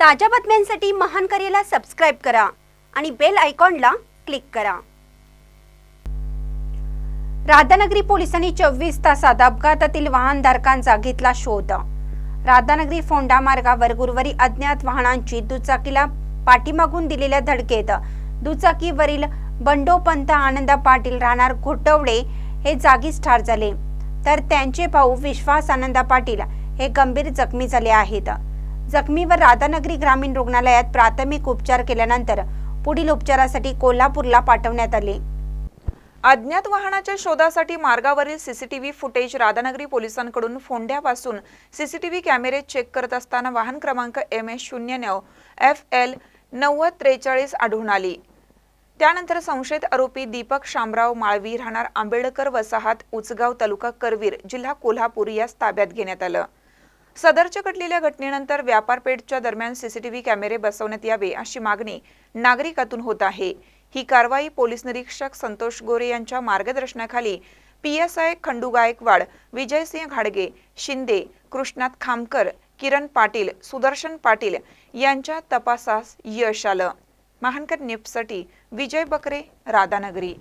ताज्या बातम्यांसाठी महान करेला सबस्क्राईब करा आणि बेल आयकॉनला क्लिक करा. राधानगरी पोलिसांनी चोवीस तासात अपघातातील वाहनधारकांचा घेतला शोध. राधानगरी फोंडा मार्गावर गुरुवारी अज्ञात वाहनांची दुचाकीला पाठीमागून दिलेल्या धडकेत दुचाकीवरील बंडोपंत आनंद पाटील राहणार घोटवडे हे जागीच ठार झाले. तर त्यांचे भाऊ विश्वास आनंदा पाटील हे गंभीर जखमी झाले आहेत. जखमीवर राधानगरी ग्रामीण रुग्णालयात प्राथमिक उपचार केल्यानंतर पुढील उपचारासाठी कोल्हापूरला पाठवण्यात आले. अज्ञात वाहनाच्या शोधासाठी मार्गावरील सीसीटीव्ही फुटेज राधानगरी पोलिसांकडून फोंड्यापासून सीसीटीव्ही कॅमेरे चेक करत असताना वाहन क्रमांक एम एस शून्य नऊ एफ एल नव्वद त्रेचाळीस आढळून आली. त्यानंतर संशयित आरोपी दीपक शामराव माळवी राहणार आंबेडकर वसाहत उचगाव तालुका करवीर जिल्हा कोल्हापूर यास ताब्यात घेण्यात आलं. सदरच्या घडलेल्या घटनेनंतर व्यापारपेठच्या दरम्यान सीसीटीव्ही कॅमेरे बसवण्यात यावे अशी मागणी नागरिकातून होत आहे. ही कारवाई पोलीस निरीक्षक संतोष गोरे यांच्या मार्गदर्शनाखाली P S I Khandu Gaikwad Vijaysinh घाडगे शिंदे कृष्णात खामकर किरण पाटील सुदर्शन पाटील यांच्या तपासास यश आलं. महानकर निप्ससाठी विजय बकरे राधानगरी.